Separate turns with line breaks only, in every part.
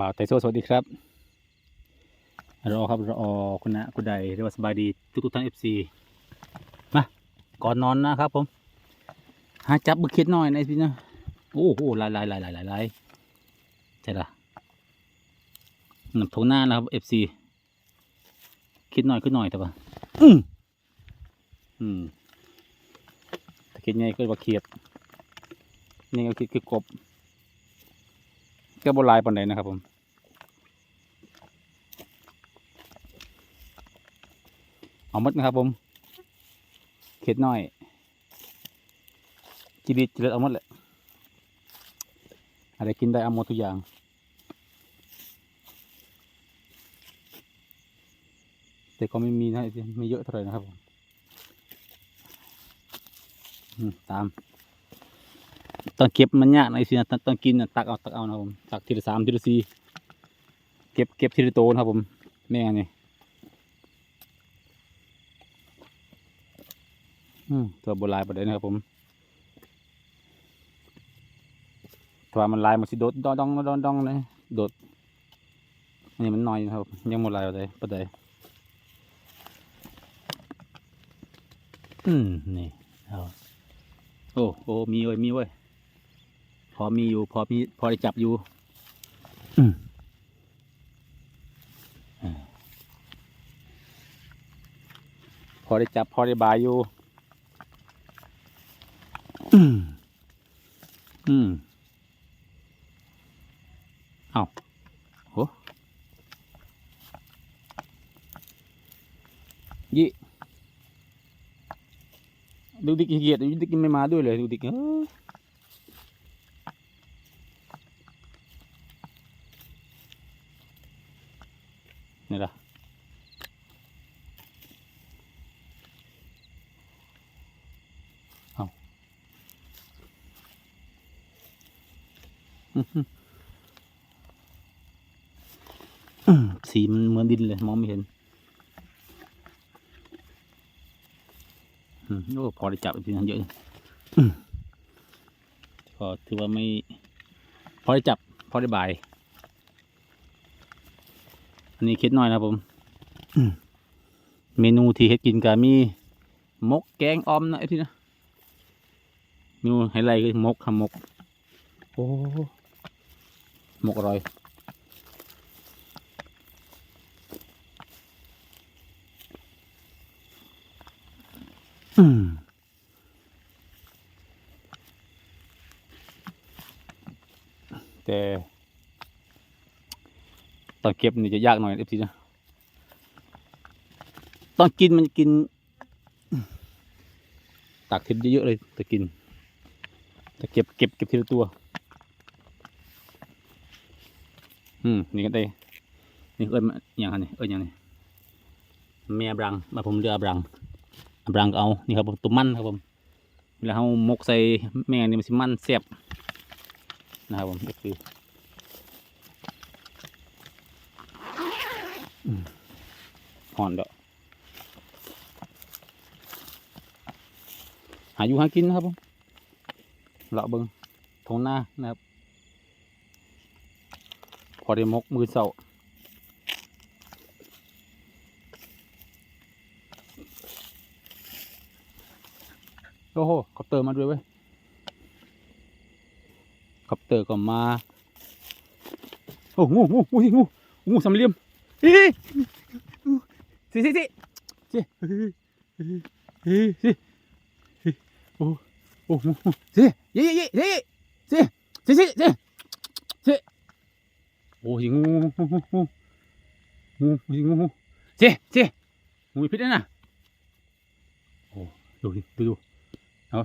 บ่าวไทโซสวัสดีครับรอครับรอคุณนะคุณใดเรียกว่าสบายดีทุกทุกท่านเอฟซีมาก่อนนอนนะครับผม หาจับบึกเขียดหน่อยนะพี่นะโอ้โหหลายหลายหลายหลายหลายลายใช่ละน้ำทงหน้านะครับเอฟซีคิดหน่อยขึ้นหน่อยแต่ว่าอืมอืมถ้าคิดไงก็ว่าเขียดนี่ก็คิดคือกบ ก็บลายปานใดนะครับผมเอาหมดนะครับผมเข็ดน้อยกินดีกินเลือดเอาหมดแหละอะไรกินได้เอาหมดทุกอย่างแต่ก็ไม่มีนะไม่เยอะเท่าไหร่นะครับผมตาม ต้อนเก็บมันยากในสินะตอนตอนกินน่ะตักเอาตักเอานะครับผมตักทีละสามทีละสี่เก็บเก็บทีละโตนะครับผมแม่งนนี่ตัวโบราณประเด็นนะครับผมถ้ามันลายมันสิโดดดองดองดองดองเลยโดดอันนี้มันน้อยนะครับ ยังโบราณประเด็นประเด็นอืมนี่เอาโอ้โอ้มีเว้ยมีเว้ย พอมีอยู่ พอมีพอได้จับอยู่ อืมอ่าพอได้จับพอได้บายอยู่ อืมอืมเอาโหยี่ดูดิกขี้เกียจดูดิกไม่มาด้วยเลยดูดิกเอ้ย นี่ละเอาอื้อหืออื้อ สีมันเหมือนดินเลย มองไม่เห็นโอ้พอได้จับจริงๆเยอะอยู่อื้อก็ถือว่าไม่ พอได้จับ พอได้บาย อันนี้คิดหน่อยนะผม เมนูที่เฮ็ดกินก็มี มกแกงออมนะไอ้ที่นะเมนูไฮไลท์คือมกครับมก โอ้ มกอร่อยอืมแต่ตอนเก็บนี่จะยากหน่อยเอฟซีนะตอนกินมันกิน ตักทีเยอะๆเลยแต่กินแต่เก็บเก็บเก็บทีละตัว อืมนี่ก็ได้นี่เอิญอย่างไรนี่เอิญอย่างนี้แม่บรังมาผมเรือบรังบรังก็เอานี่ครับผมตัวมันครับผมเวลาเขามกใส่แม่นี่มันสิมันเสียบนะครับผมก็คืออืมหอนเด้อหาอยู่หากินนะครับผมเลาะเบิงทงหน้านะครับ พอได้มกมือเสาโอ้โหคอปเตอร์มาด้วยเว้ยคอปเตอร์ก็มา โอ้งูงูงูงูงูสามเหลี่ยมเฮ้ยสิสิสิสิเฮ้ยเฮ้ยเฮ้ยสิโอ้โอ้สิยี่ยี่ยี่สิสิสิสิสิ โอ้ยงูงูงูงูงูงูงูสิสิงูพิษนะน่ะโอ้ดูดิดูดูเอา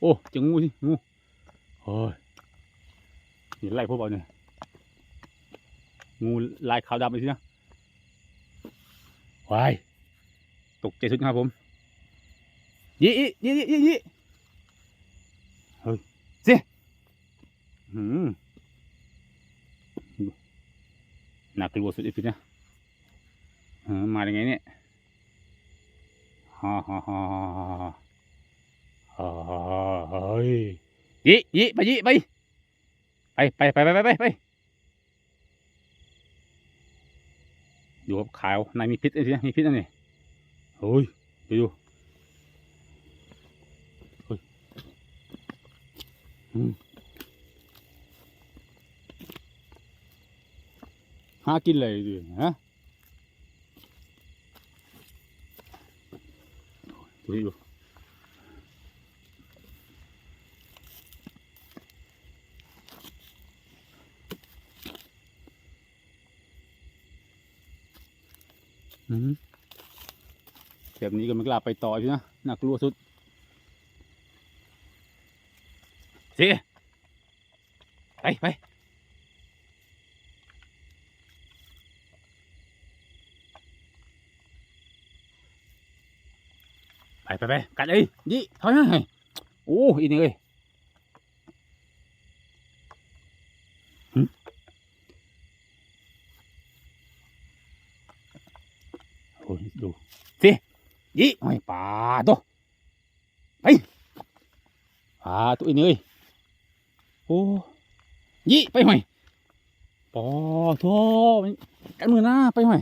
โอ้เจะงูสิงูโอ้ยนี่ไล่พวกเราเนี่ยงูลายขาวดำเลยสินะวายตกใจสุดครับผมยี่ยี่ยี่ยี่ยี่เฮ้ยสิหืม หนักกลัวสุดอีกนะมาอย่างไงเนี่ยฮ่าฮ่าฮ่าฮ่าฮ่ายี่ยี่ไปยี่ไปไปไปไปไปไปไปดูครับขาวนายมีพิษไอ้ทีนะมีพิษอันนี้เฮ้ยดูดูเฮ้ย หากินเลยดิฮะดูดิดูอืมแบบนี้ก็ไม่กล้าไปต่อใช่ไหมน่ากลัวสุดสิไปไป ไปไปไปกัดเลยยี่ถอยมาให้โอ้อีนี่เอ้ยหึโอ้ยดูสิยี่โอ้ยปลาตัวไปปลาตัวอีนี่เอ้ยโอ้ยี่ไปหน่อยปอโทกันมือหน้าไปหน่อย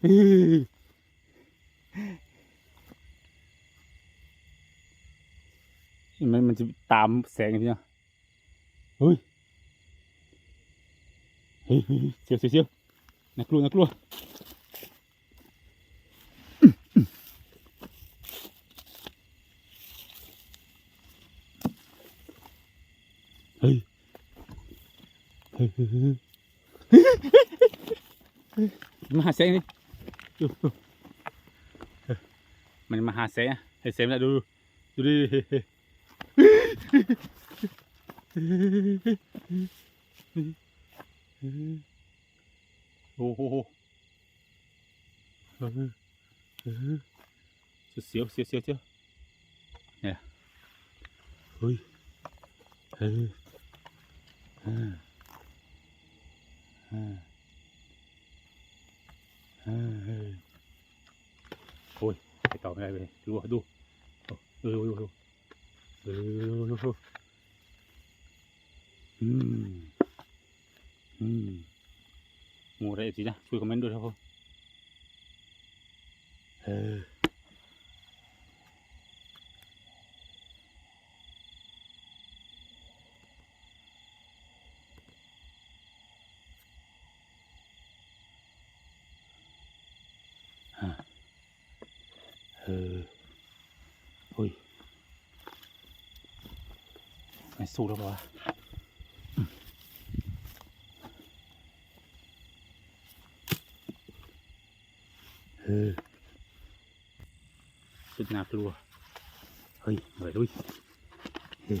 เฮ้ย มันมันจะตามแสงอย่างนี้นะเฮ้ยเฮ้ยเฮ้ยเสียวเสียวเสียวน่ากลัวน่ากลัวเฮ้ยเฮ้ยเฮ้ยเฮ้ยมาหาแสงดิดูดูเฮ้ยมันมาหาแสงให้แสงมาดูดูดูดิ โอ้โหเสียวเสียวเสียวเสียวเนี่ยเฮ้ยเฮ้ยอ่าอ่าอ่าเฮ้ยโอ้ยไปต่อไม่ได้เลยดูดูดูดูดูเอออืมอืมหมูอะไรสินะช่วยคอมเมนต์ด้ วยครับผมเอออะเออเฮ้ย ไม่สู้แล้วปะวะเออสุดน่ากลัว เฮ้ยเหนื่อยด้วยเฮ้ย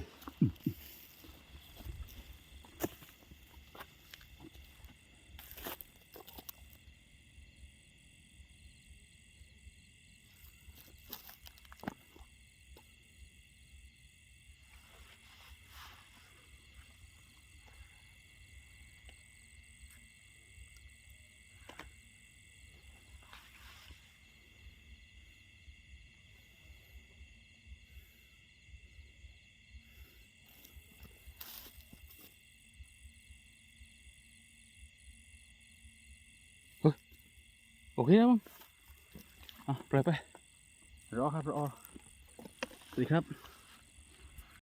เคนะมั้งอะปล่อยไปรอครับรอสวัสดีครับ